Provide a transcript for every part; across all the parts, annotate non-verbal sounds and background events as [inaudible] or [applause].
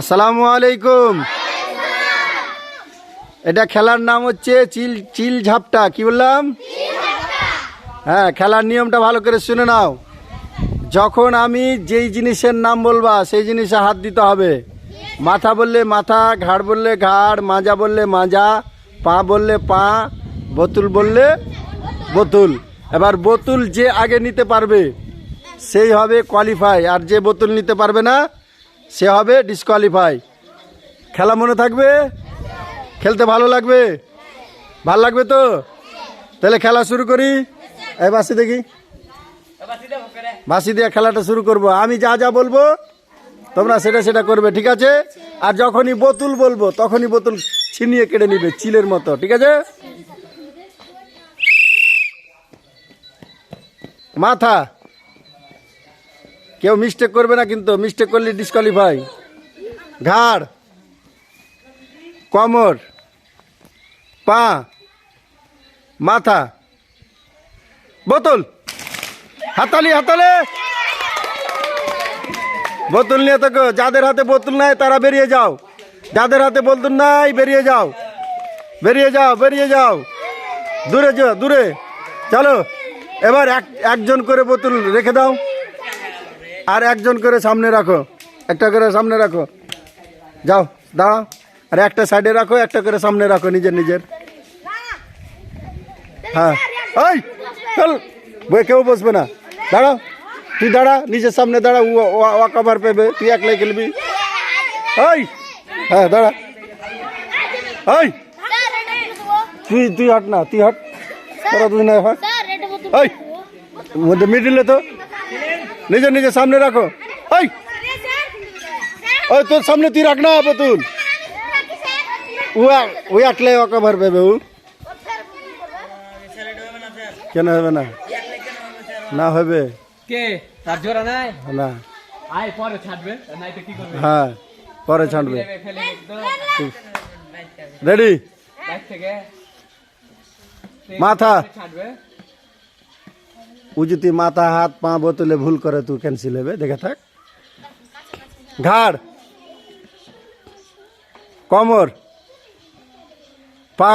আসসালামু আলাইকুম। এটা খেলার নাম হচ্ছে চিল চিল ঝাপটা, কি বললাম? হ্যাঁ খেলার নিয়মটা ভালো করে শুনে নাও। যখন আমি যেই জিনিসের নাম বলবা, সেই জিনিসে হাত দিতে হবে। মাথা বললে মাথা, ঘাড় বললে ঘাড়, মাজা বললে মাজা, পা বললে পা, বোতুল বললে বোতুল। এবার বোতুল যে আগে নিতে পারবে, সেই হবে কোয়ালিফাই আর যে বোতল নিতে পারবে না সে হবে ডিসকোয়ালিফাই খেলা মনে থাকবে? খেলতে ভালো লাগবে? ভালো লাগবে তো? তাহলে খেলা শুরু করি। এই বাসি দেখি। বাসি দিয়ে খেলাটা শুরু করব। আমি যা যা বলব, তোমরা সেটা সেটা করবে, ঠিক আছে? আর যখনই বোতল বলব, তখনই বোতল ছিনিয়ে কেটে নিবে, চিলের মতো, ঠিক আছে? মাথা। কেউ মিস্টেক করবে না কিন্তু মিস্টেক করলে ডিসকোয়ালিফাই ঘাড়, কোমর, পা, মাথা, বোতল, হাতালি, হাতালে! বোতল নিয়ে থাকো যাদের হাতে বোতল নাই তারা বেরিয়ে যাও। যাদের হাতে বোতল নাই, বেরিয়ে যাও। বেরিয়ে যাও বেরিয়ে যাও। দূরে যাও, দূরে। চলো, এবার এক, একজন করে বোতল রেখে দাও। আর একজন করে সামনে রাখো। একটা করে সামনে রাখো। যাও দাঁড়াও। আর একটা সাইডে রাখো একটা করে সামনে রাখো নিজের নিজের। হ্যাঁ। ওই চল। বই কেউ বসবে না। দাঁড়াও। তুই দাঁড়া নিজের সামনে দাঁড়া ও কভার পেবে। তুই একলাই খেলবি। ওই হ্যাঁ দাঁড়া। ওই তুই তুই হট না তুই হট। তোরা তুই না হট ওই মিডিলে তো। নিজের নিজের সামনে রাখো। ওই ওই তোর সামনে তুই রাখ না বতুল উয়া ওই আটলে ওকে ভর পেবে ও। কেন হবে না? না হবে। কে? তার জোড়া নাই? না। আয় পরে ছাড়বে। নাই কি করবে? হ্যাঁ পরে ছাড়বে। রেডি? মাথা। ছাড়বে। ও যদি মাথা হাত পা বোতলে ভুল করে তুই ক্যান্সেল হবে দেখে থাক। ঘাড়। কমর। পা।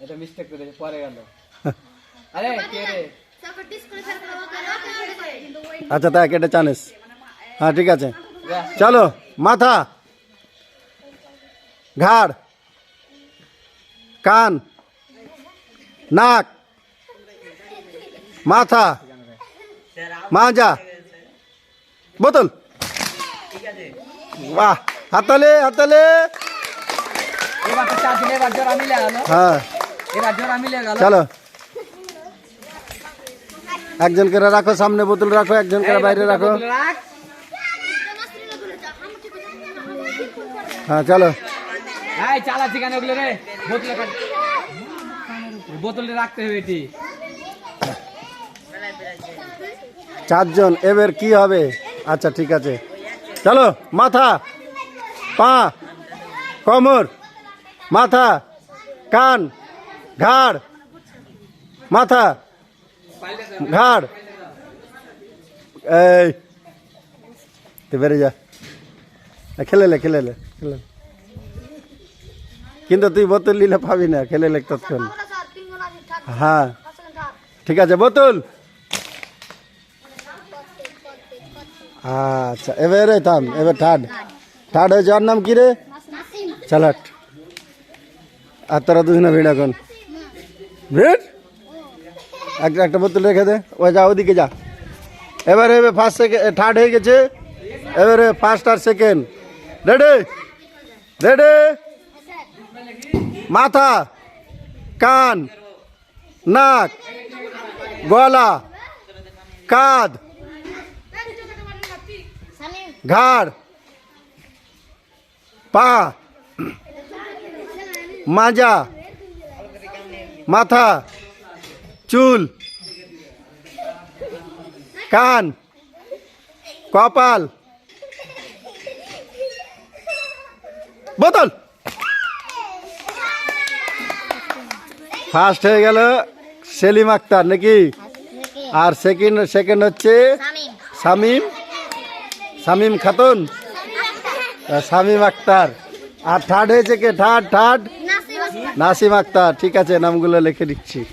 এটা মিস্টেক করে পরে গেল। [laughs] আরে কে রে? আচ্ছা তাই কেটে চানিস। হ্যাঁ ঠিক আছে। চলো মাথা। ঘাড়। কান। নাক মাথা মাজা বোতল। বাহ হাতালে হাতালে হ্যাঁ। চলো। একজন করে রাখো সামনে বোতল রাখো একজন করে বাইরে রাখো। হ্যাঁ চলো। এই চালাচ্ছি কেন ওগুলো রে? বোতলে কাট। বোতলে রাখতে হবে এটি। চারজন এবার কি হবে? আচ্ছা ঠিক আছে। চলো মাথা পা কোমর মাথা কান ঘাড় মাথা ঘাড়। এই বেড়ে যা। এ, খেলেলে খেলেলে খেলে কিন্তু তুই বোতল নিলে পাবি না খেলেলে তৎক্ষণ হ্যাঁ। ঠিক আছে, বোতল। আচ্ছা এবারে থাম, এবার থার্ড থার্ড হয়েছে, ওর নাম কি রে? চালাট আর তোরা দুজনে ভিড় এখন। ভিড়? একটা একটা বোতল রেখে দে। ও যা, ওদিকে যা। এবারে, এবার ফার্স্ট সেকেন্ড থার্ড হয়ে গেছে। এবারে ফার্স্ট আর সেকেন্ড রেডি রেডি মাথা, কান। নাক গলা কাঁধ ঘাড় পা মাজা মাথা চুল কান কপাল বোতল। ফার্স্ট হয়ে গেল সেলিম আক্তার নাকি? আর সেকেন্ড সেকেন্ড হচ্ছে শামিম শামিম খাতুন? শামিম আক্তার। আর থার্ড হয়েছে কে? Third third Nasim Akhtar. ঠিক আছে নামগুলো লিখে দিচ্ছি।